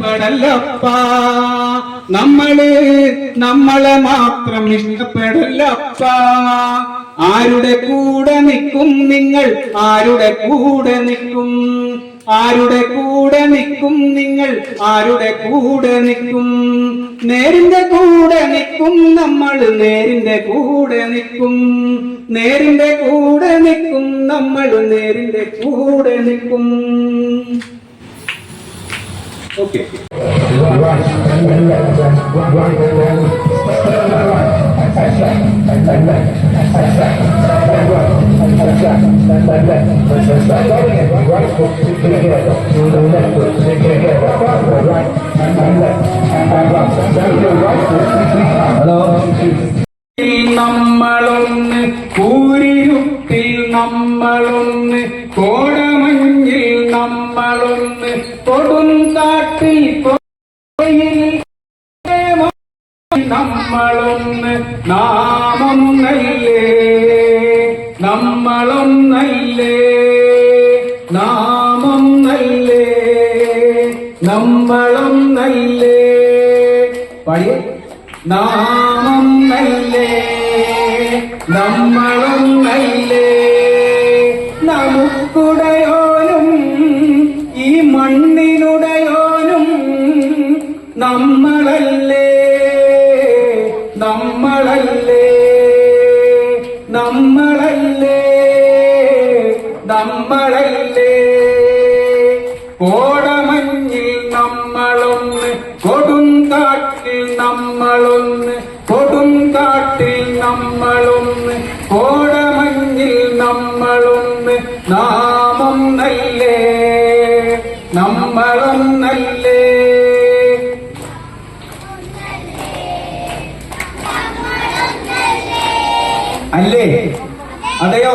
ഇഷ്ടപ്പെടല്ലപ്പ നമ്മൾ നമ്മളെ മാത്രം ഇഷ്ടപ്പെടല്ലപ്പ ആരുടെ കൂടെ നിൽക്കും നിങ്ങൾ ആരുടെ കൂടെ നിൽക്കും? ആരുടെ കൂടെ നിൽക്കും നിങ്ങൾ ആരുടെ കൂടെ നിൽക്കും? നേരിന്റെ കൂടെ നിൽക്കും നമ്മൾ നേരിന്റെ കൂടെ നിൽക്കും. നേരിന്റെ കൂടെ നിൽക്കും നമ്മൾ നേരിന്റെ കൂടെ നിൽക്കും. ഓക്കെ നമ്മളൊന്ന് കൂരിരുട്ടിൽ നമ്മളൊന്ന് കോടമഞ്ഞിൽ നമ്മളൊന്ന് കൊടുങ്കാട്ടിൽ നമ്മളൊന്ന് നാമൊന്നല്ലേ നമ്മളൊന്നല്ലേ നാമൊന്നല്ലേ നമ്മളൊന്നല്ലേ പഴയ നാമം നല്ലേ? നമ്മളും നമ്മളല്ലേ നമ്മളല്ലേ നമ്മളല്ലേ നമ്മളല്ലേ. കോടമഞ്ഞിൽ നമ്മളൊന്ന് കൊടുങ്കാട്ടിൽ നമ്മളൊന്ന് കൊടുങ്കാട്ടിൽ നമ്മളൊന്ന് കോടമഞ്ഞിൽ നമ്മളൊന്ന് നാമം നല്ലേ നമ്മളൊന്നല്ലേ. അല്ലേ അതെയോ